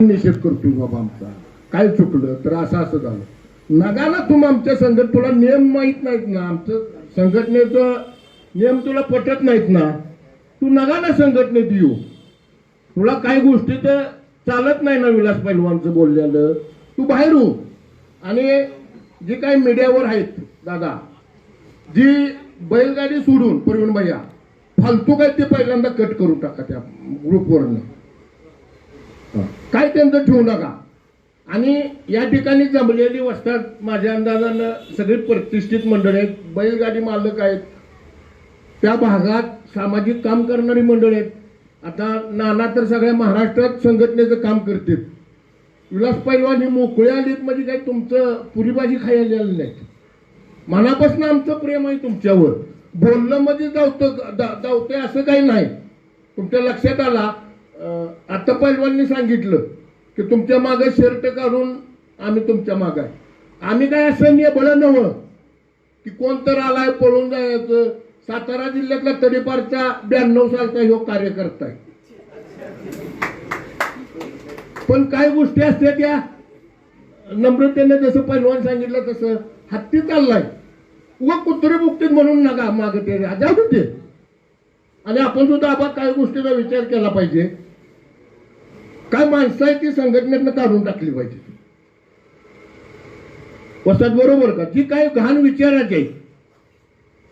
निषेध करतो बाबा आमचा. काय चुकलं? तर असं असं झालं. नगाला तुम आमच्या संघट तुला नियम माहीत नाहीत ना? आमचं संघटनेचं नियम तुला पटत नाहीत ना? तू नगाला संघटनेत येऊ. तुला काही गोष्टी तर चालत नाही ना विलास पैलवानचं बोललेलं. तू बाहेर हो आणि जे काही मीडियावर आहेत दादा जी बैलगाडी सोडून प्रवीण भैया फालतू काय ते पहिल्यांदा कट करून टाका त्या ग्रुपवरनं काय त्यांचं ठेवू नका. आणि या ठिकाणी जमलेली वस्तात माझ्या अंदाजानं सगळी प्रतिष्ठित मंडळ आहेत बैलगाडी मालक आहेत. त्या भागात सामाजिक काम करणारी मंडळ आहेत. आता नाना तर सगळ्या महाराष्ट्रात संघटनेचं काम करते विलास पैलवान हे मोकळे आलेत म्हणजे काही तुमचं पुरीबाजी खायला गेलं नाही मनापासून आमचं प्रेम आहे तुमच्यावर. बोलणं म्हणजे जावतं जावतंय असं काही नाही. तुमच्या लक्षात आला आता पैलवाननी सांगितलं की तुमच्या मागे शर्ट काढून आम्ही तुमच्या मागे आहे. आम्ही काय असं नाही बळ नवं की कोण तर आलाय पळून जायचं. सातारा जिल्ह्यातला तडीपारचा ब्याण्णव सालचा ह्यो कार्यकर्ता आहे. पण काय गोष्टी असत्या त्या नम्रतेने जसं पैलवान सांगितलं तसं हत्ती चाललाय. व कुत्रे बुकतील म्हणून नका मागते ते. होते आणि आपण सुद्धा आपण काही गोष्टीचा विचार केला पाहिजे. काय माणसं आहे ती संघटनेतनं काढून टाकली पाहिजे? वसत बरोबर का? जी काय घाण विचारायची आहे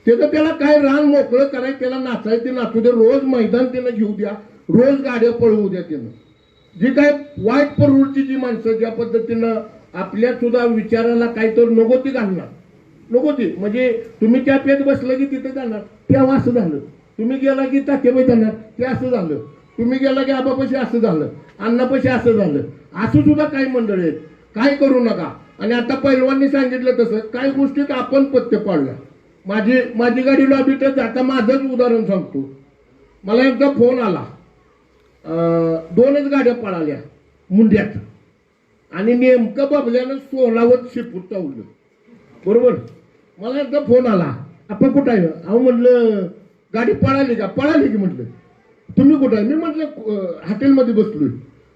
त्याचं त्याला काय रान मोकळं करायचं त्याला नाचायचं ते नाचू दे. रोज मैदान त्यानं घेऊ द्या. रोज गाड्या पळवू द्या त्यानं. जी काय वाईट प्रवृत्तीची जी माणसं ज्या पद्धतीनं आपल्या सुद्धा विचाराला काही तर नको ती घालणार. नको ती. म्हणजे तुम्ही त्या पेत बसलं की तिथे जाणार. तेव्हा असं झालं तुम्ही गेला की तात्याबाई जाणार. ते असं झालं. तुम्ही गेला की आबापाशी असं झालं अण्णापाशी असं झालं. असं सुद्धा काही मंडळ आहेत. काय करू नका. आणि आता पैलवांनी सांगितलं तसं काही गोष्टीत आपण पत्ते पाडल्या. माझी माझी गाडी लॉबीतच जाता माझंच उदाहरण सांगतो. मला एकदा फोन आला. दोनच गाड्या पळाल्या मुंड्यात. आणि नेमकं बबल्यानं सोलावत शिपूर चावलं. बरोबर? मला एकदा फोन आला. आपण कुठं आहे? अहो म्हटलं गाडी पळाली का? पळाली की म्हटलं. तुम्ही कुठं आहे? मी म्हटलं हॉटेलमध्ये बसलोय.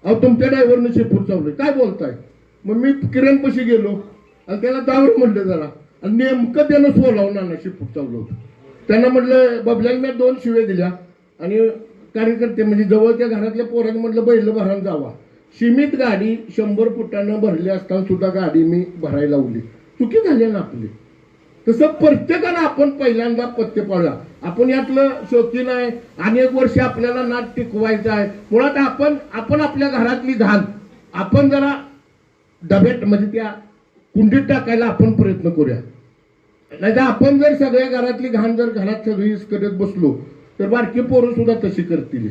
अहो तुमच्या ड्रायव्हरनं शिपूर चावलोय. काय बोलताय? मग मी किरणपाशी गेलो. आणि त्याला दावर म्हटलं जरा. आणि नेमकं त्यानं सोलावून आणा शिपूर चावलं होतं. त्यांना म्हटलं बबल्याला मी दोन शिवे दिल्या. आणि कार्यकर्ते म्हणजे जवळच्या घरातल्या पोरांनी म्हटलं बैल भरान जावा. सीमित गाडी शंभर फुटानं भरली असताना सुद्धा गाडी मी भरायला लावली. चुकी झाली ना आपली? तसं प्रत्येकानं आपण पहिल्यांदा पथ्य पाळूया. आपण यातलं शौकीन आहे अनेक वर्ष आपल्याला नाट टिकवायचं आहे. मुळात आपण आपण आपल्या घरातली घाण आपण जरा डब्यात म्हणजे त्या कुंडीत टाकायला आपण प्रयत्न करूया. नाही तर आपण जर सगळ्या घरातली घाण जर घरात सगळी करत बसलो तर बारकी पोरं सुद्धा तशी करतील.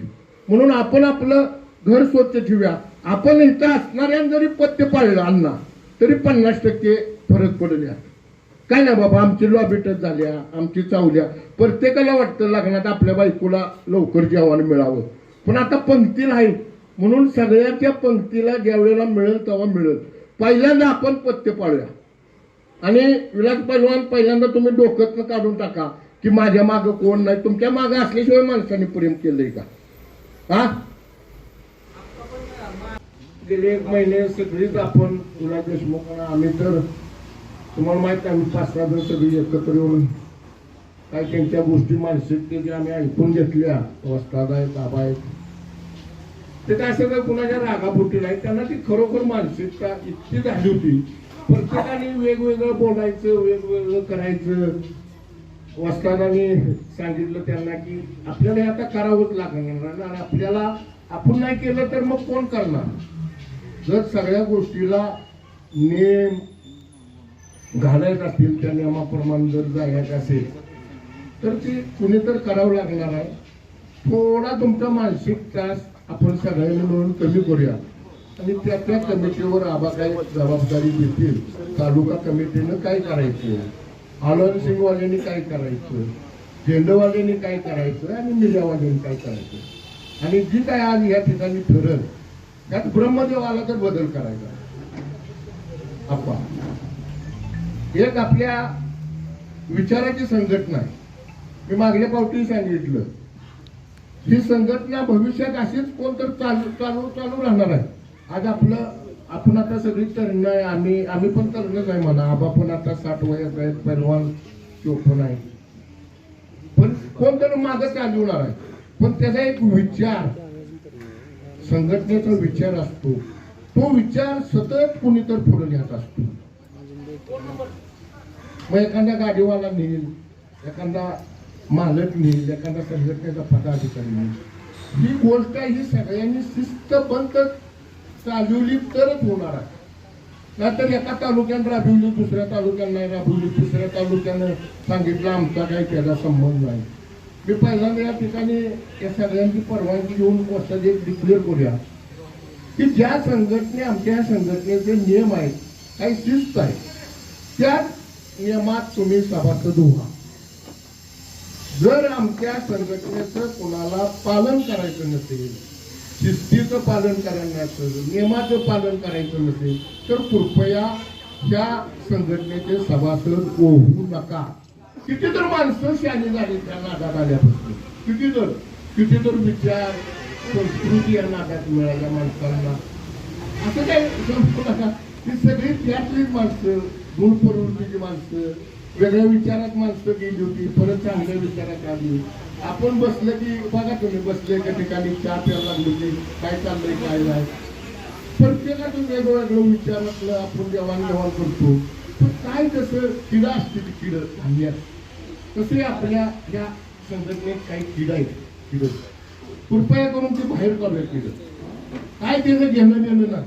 म्हणून आपण आपलं घर स्वच्छ ठेवूया. आपण इथं असणाऱ्या जरी पथ्य पाळलं अन्ना तरी पन्नास टक्के फरक पडेल यात काय नाही बाबा आमची लॉबीटच झाल्या आमची चावल्या प्रत्येकाला वाटतं लग्नात आपल्या बायकोला लवकर जेवण मिळावं. पण आता पंक्तीला आहे म्हणून सगळ्याच्या पंक्तीला ज्या वेळेला मिळेल तेव्हा मिळेल. पहिल्यांदा आपण पत्ते पाळूया. आणि विलास पैलवान पहिल्यांदा तुम्ही डोक्यातनं काढून टाका की माझ्या मागं कोण नाही. तुमच्या मागं असल्याशिवाय माणसाने प्रेम केलंय का? हा? गेले एक महिने सगळीच आपण तुला देशमुख आम्ही तर तुम्हाला माहीत आहे आम्ही पाच सहा जण सगळी एकत्र येऊन काही त्यांच्या गोष्टी मानसिकतेच्या आम्ही ऐकून घेतल्या वस्ताद आहेत आबा आहेत. ते काय सगळं कुणाच्या रागापोटी नाही त्यांना ती खरोखर मानसिकता इतकी झाली होती. प्रत्येकाने वेगवेगळं बोलायचं वेगवेगळं करायचं. वस्तादाने सांगितलं त्यांना की आपल्याला आता करावंच लागणार आणि आपल्याला आपण नाही केलं तर मग कोण करणार? जर सगळ्या गोष्टीला नेम घालायचं असतील त्या नियमाप्रमाणे जर जायचं असेल तर ते कुणी तर करावं लागणार आहे. थोडा तुमचा मानसिक त्रास आपण सगळ्यांनी मिळून कमी करूया. आणि त्या त्या कमिटीवर आबा काय जबाबदारी देतील. तालुका कमिटीनं काय करायचं? आलोन सिंगवाल्यांनी काय करायचं? झेंडवाल्यांनी काय करायचं? आणि मीडियावाल्यांनी काय करायचं? आणि जी काय आज या ठिकाणी ठरल त्यात ब्रह्मदेव आला तर बदल करायचा. आपा एक आपल्या विचाराची संघटना आहे. मी मागल्या पावटी सांगितलं. ही संघटना भविष्यात अशीच कोणतर चालू चालू चालू राहणार आहे. आज आपलं आपण आता सगळी तरुण आहे आम्ही आम्ही पण तरुणच आहे म्हणा. आबा पण आता साठ वयात आहेत पैलवान चोपण आहे पण कोणतरी मागं चालवणार आहे. पण त्याचा एक विचार संघटनेचा विचार असतो. तो विचार सतत कुणीतर पुढे न्यात असतो. मग एखाद्या गाडीवाला नेईल एखादा मालक नेईल एखादा संघटनेचा पदाधिकारी नेईल. ही गोष्ट ही सगळ्यांनी शिस्तबंद चालवली तरच होणार आहे. नाहीतर एका तालुक्यानं राबवली दुसऱ्या तालुक्यानं नाही राबविली तिसऱ्या तालुक्यानं सांगितलं आमचा काही त्याचा संबंध नाही. मी पहिल्यांदा या ठिकाणी या सगळ्यांची परवानगी घेऊन गोष्ट एक डिक्लेअर करूया की ज्या संघटने आमच्या या संघटनेचे नियम आहेत काही शिस्त आहे त्याच नियमात तुम्ही सभासद व्हा जर आमच्या संघटनेचं कोणाला पालन करायचं नसेल शिस्तीचं पालन करायचं नसेल नियमाचं पालन करायचं नसेल तर कृपया त्या संघटनेचे सभासद होऊ नका. किती तर माणसं शाली झाली त्या नादात आल्यापासून. किती तर किती तर विचार संस्कृती या नादात मिळाल्या माणसांना. असं काय संस्कृत ही सगळी त्यातलीच माणसं मूळ म्हणजे प्रवृत्तीची माणसं वेगळ्या विचारात माणसं गेली होती परत चांगल्या विचारात आली. आपण बसलं की बघा तुम्ही बसले एका ठिकाणी चहा प्यायला लागली की काय चाललंय काय नाही. प्रत्येकातून वेगवेगळं विचारातलं आपण देवाणघेवाण करतो. पण काय कसं किडा असते ती किड धान्य तसे आपल्या या संघटनेत काही किड आहेत किड. कृपया करून ते बाहेर काढूया किड. काय त्याचं घेणं देणं नाही.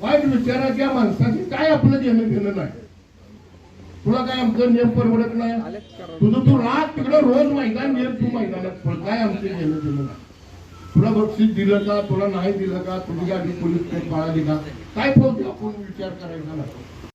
वाईट विचाराच्या माणसाचे काय आपलं घेणं नाही. तुला काय आमचं नियम परवडत नाही? तुझं तू राग तिकडं रोज मैदान घे तू मैदानात पण काय आमचं घेणं देणं नाही? तुला बक्षीस दिलं का? तुला नाही दिलं का? तुझी गाडी पोलीस काही पळाली का काय पाहते आपण विचार करायचा नाही